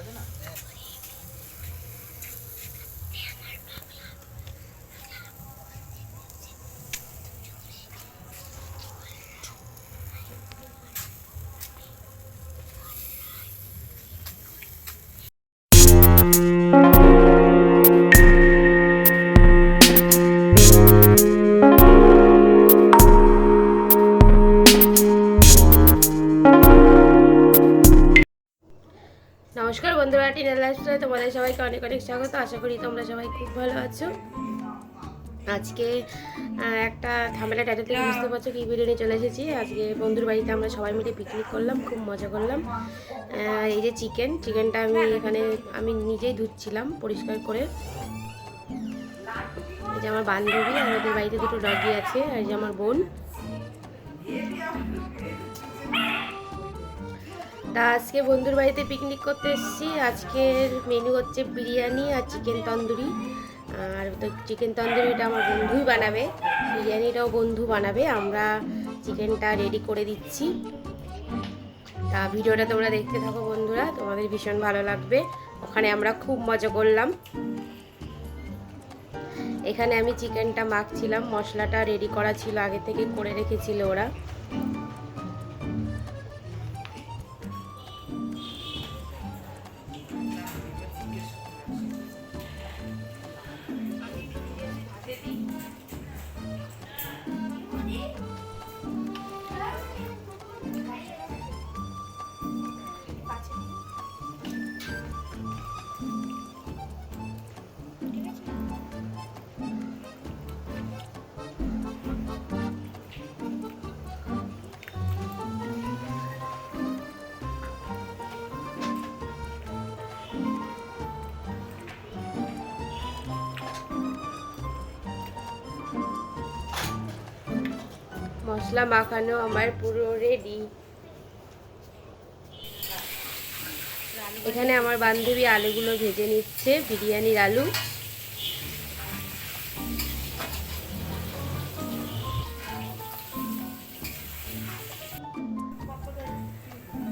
আছে না লাইফস্টাইলে তোমাদের সবাইকে অনেক অনেক স্বাগত। আশা করি তোমরা সবাই খুব ভালো আছো। আজকে একটা ঝামেলা টাইটেল থেকে বুঝতে পারছ কি ভিডিও নিয়ে চলে এসেছি। আজকে বন্ধুর বাড়িতে আমরা সবাই মিলে পিকনিক করলাম, খুব মজা করলাম। এই যে চিকেন চিকেনটা আমি এখানে, আমি নিজেই ধুচ্ছিলাম পরিষ্কার করে। এই যে আমার বান্ধবী আর ওদের বাড়িতে দুটো ডগি আছে, আর যে আমার বোন। তা আজকে বন্ধুর বাড়িতে পিকনিক করতে এসেছি। আজকের মেনু হচ্ছে বিরিয়ানি আর চিকেন তন্দুরি। আর তো চিকেন তন্দুরিটা আমার বন্ধুই বানাবে। বিরিয়ানিটাও বন্ধু বানাবে। আমরা চিকেনটা রেডি করে দিচ্ছি। তা ভিডিওটা তোমরা দেখতে থাকো বন্ধুরা। তোমাদের ভীষণ ভালো লাগবে। ওখানে আমরা খুব মজা করলাম। এখানে আমি চিকেনটা মাখছিলাম। মশলাটা রেডি করা ছিল, আগে থেকে করে রেখেছিল ওরা। মশলা মাখানো আমার পুরো রেডি এখানে আমার বান্ধবী আলুগুলো ভেজে নিচ্ছে, বিরিয়ানির আলু।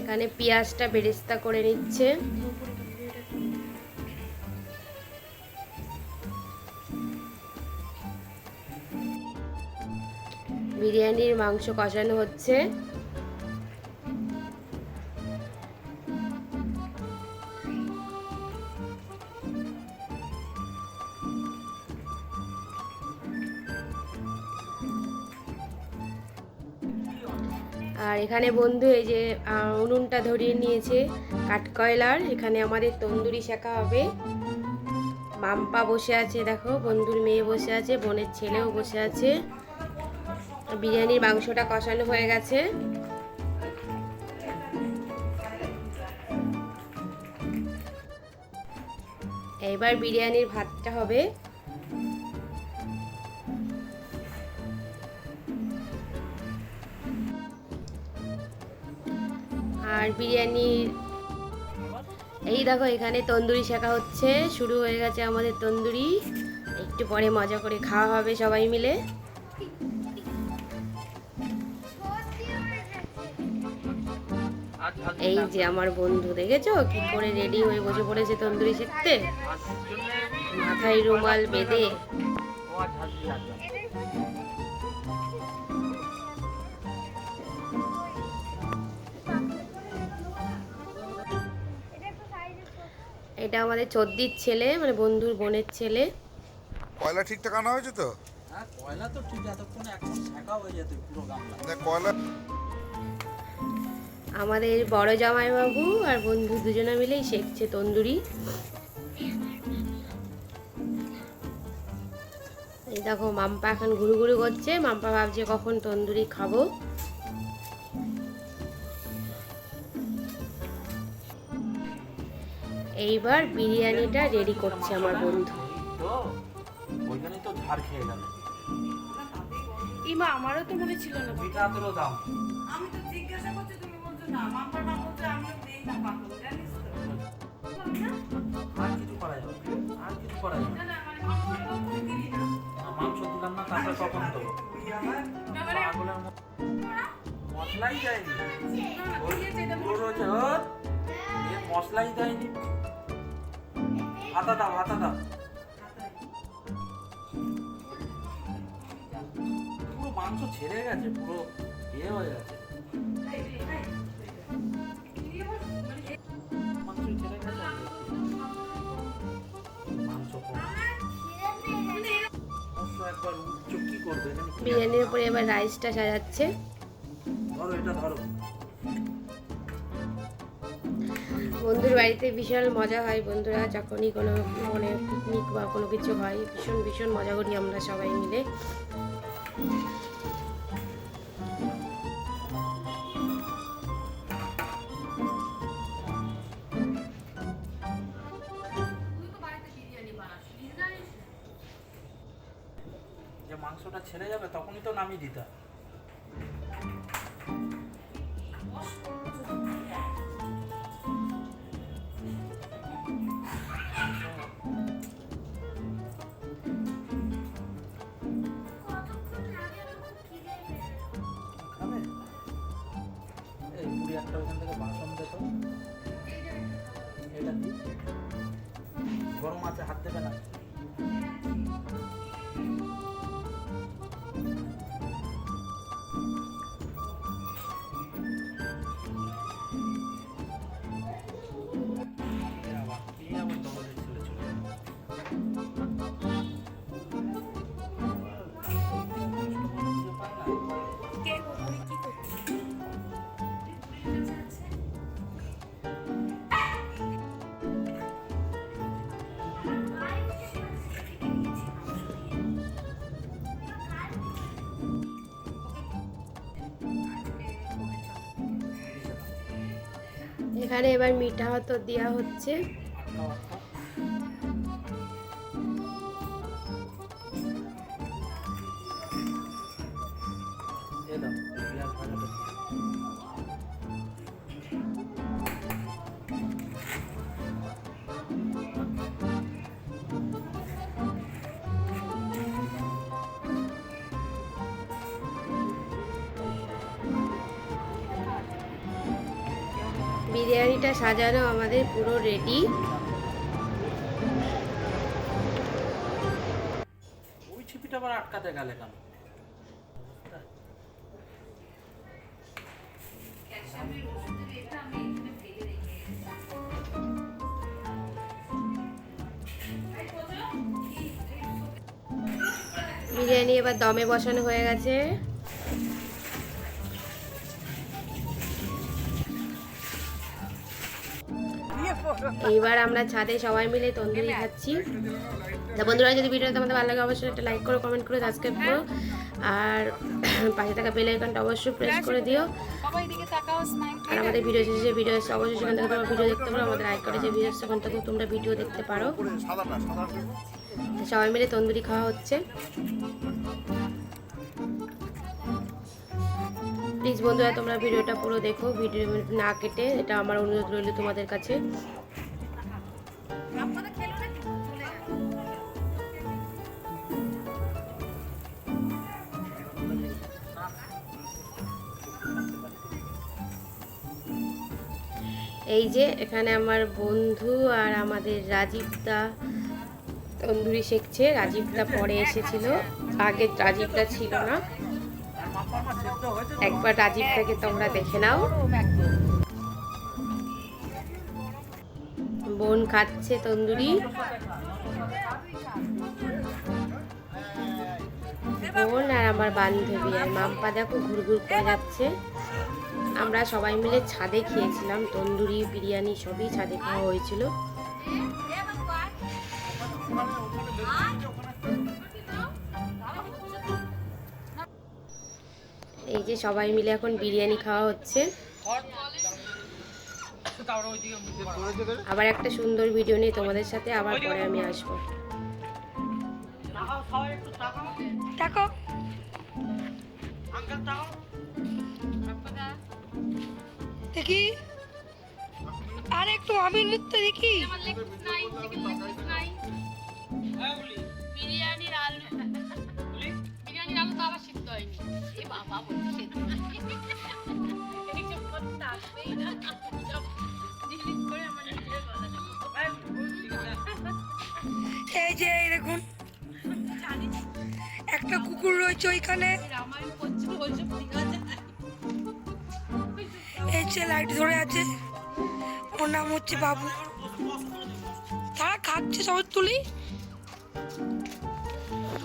এখানে পেঁয়াজটা বেরেস্তা করে নিচ্ছে। মাংস কষানো হচ্ছে। আর এখানে বন্ধু, এই যে উনুনটা ধরিয়ে নিয়েছে কাঠকয়লার। এখানে আমাদের তন্দুরি শেখা হবে। মাম্পা বসে আছে, দেখো, বন্ধুর মেয়ে বসে আছে, বোনের ছেলেও বসে আছে। বিরিয়ানির মাংসটা কষানো হয়ে গেছে। এইবার বিরিয়ানির ভাতটা হবে। আর বিরিয়ানি এই দেখো, এখানে তন্দুরি শেখা হচ্ছে। শুরু হয়ে গেছে আমাদের তন্দুরি। একটু পরে মজা করে খাওয়া হবে সবাই মিলে। এই যে আমার বন্ধু দেখেছ? কি করে রেডি হয়ে বসে পড়েছে তন্দুরি শিখতে মাথায় রুমাল বেঁধে। এটা আমাদের চদ্দির ছেলে মানে বন্ধুর বোনের ছেলে। কয়লা ঠিকঠাক আনা হয়েছে তো? হ্যাঁ কয়লা তো ঠিক এতক্ষণে এখন শেখা হয়ে যেত পুরো গামলা। কয়লা আমাদের বড় জামাইবাবু আর বন্ধু দুজনে মিলেই শেখছে তন্দুরি। এই দেখো মাম্পা এখন ঘুরু ঘুরু করছে। মাম্পা ভাবছে কখন তন্দুরি খাব। এইবার বিরিয়ানিটা রেডি করছে আমার বন্ধু। তো ঝাড় খেয়ে গেল। ইমা আমারও তো মনে ছিল না। আমি তো জিজ্ঞাসা করছি তুমি বলছো না মাম্পার আমি দেই না পাগল জানিস তো। আর কিছু করা যাবে। আর কিছু করা যাবে না। না মানে দিলি না। মাংস দিলাম না তারপরে কখন দেবো? পাগলের মতো। মশলাই যায়নি না, ওর দিয়েছে এটা ওর হচ্ছে ওর এ মশলা মশলাই দেয়নি। আটা দাও আটা দাও। পুরো মাংস ছেড়ে গেছে পুরো ইয়ে হয়ে গেছে। বিরিয়ানির উপরে এবার রাইসটা সাজাচ্ছে। বন্ধুর বাড়িতে বিশাল মজা হয় বন্ধুরা যখনই কোনো মানে পিকনিক বা কোনো কিছু হয় ভীষণ ভীষণ মজা করি আমরা সবাই মিলে। ছেড়ে যাবে, তখনই তো নামিয়ে দিতে বুড়ি একটা ওখান থেকে বাসন দে তো। এটা দি। গরম আছে, হাত দেবে না এখানে এবার মিঠা হতো দেওয়া হচ্ছে। বিরিয়ানিটা সাজানো আমাদের পুরো রেডি ওই ছিপিটা আবার আটকাতে গেলে কেন? বিরিয়ানি এবার দমে বসানো হয়ে গেছে। এইবার আমরা ছাদে সবাই মিলে তন্দুরি খাচ্ছি। তা বন্ধুরা যদি ভিডিওটা তোমাদের ভালো লাগে অবশ্যই একটা লাইক করো কমেন্ট করো সাবস্ক্রাইব করো। আর পাশে থাকা বেল আইকনটা অবশ্যই প্রেস করে দিও। আর আমাদের ভিডিও শেষে ভিডিও অবশ্যই সেখান থেকে তোমরা ভিডিও দেখতে পারো। আমাদের আইকনে যে ভিডিও সেখান থেকেও তোমরা ভিডিও দেখতে পারো। সবাই মিলে তন্দুরি খাওয়া হচ্ছে। প্লিজ বন্ধুরা, তোমরা ভিডিওটা পুরো দেখো, ভিডিও না কেটে এটা আমার অনুরোধ রইল তোমাদের কাছে। এই যে এখানে আমার বন্ধু আর আমাদের রাজীব দা, তন্দুরি শেখছে। রাজীব দা পরে এসেছিল। আগে রাজীব দা ছিল না। একবার রাজীবটাকে তোমরা দেখে নাও। বোন খাচ্ছে তন্দুরি। বোন আর আমার বান্ধবী আর মাম্পা দেখো ঘুরঘুর করে যাচ্ছে। আমরা সবাই মিলে ছাদে খেয়েছিলাম, তন্দুরি, বিরিয়ানি সবই ছাদে খাওয়া হয়েছিল। এই যে সবাই মিলে এখন বিরিয়ানি খাওয়া হচ্ছে আবার একটা সুন্দর ভিডিও নিয়ে তোমাদের সাথে আবার পরে আমি আসব তাকাও। দেখি আর একটু আমি নৃত্য দেখি। বিরিয়ানির আলু তো সিদ্ধ হয়নি এ বাবা বলতে এই যে, এই দেখুন। একটা কুকুর রয়েছে ওইখানে। এই যে, লাইট ধরে আছে। ওর নাম হচ্ছে বাবু। তারা খাচ্ছে সবাই তুলি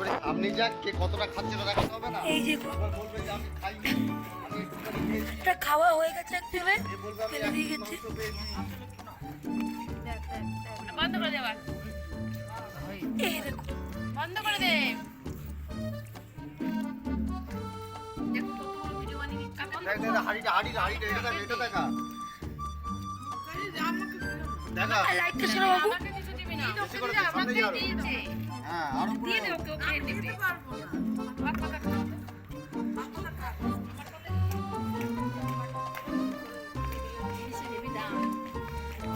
এবারে আপনি যাক কে কতটা খাচ্ছে ওটা দেখাতে হবে না। এই যে বলবে যে আমি খাইনি আমি এটা খাওয়া হয়ে গেছে একচুয়ালি এ বলবে আমি ফেলে দিয়ে গেছে। বন্ধ করে দেবার এই দেখুন বন্ধ করে দে। দেখো দেখ দেখ দেখ, হাঁড়িটা হাঁড়িটা হাঁড়িটা এটা দেখা এটা দেখা। দেখা। লাইটটা সরা হ্যাঁ আরও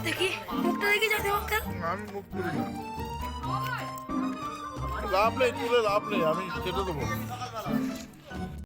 দেখি মুখটা দেখি যাতে আমি মুখ করি না। লাভ নেই তুলে লাভ নেই আমি কেটে দেবো।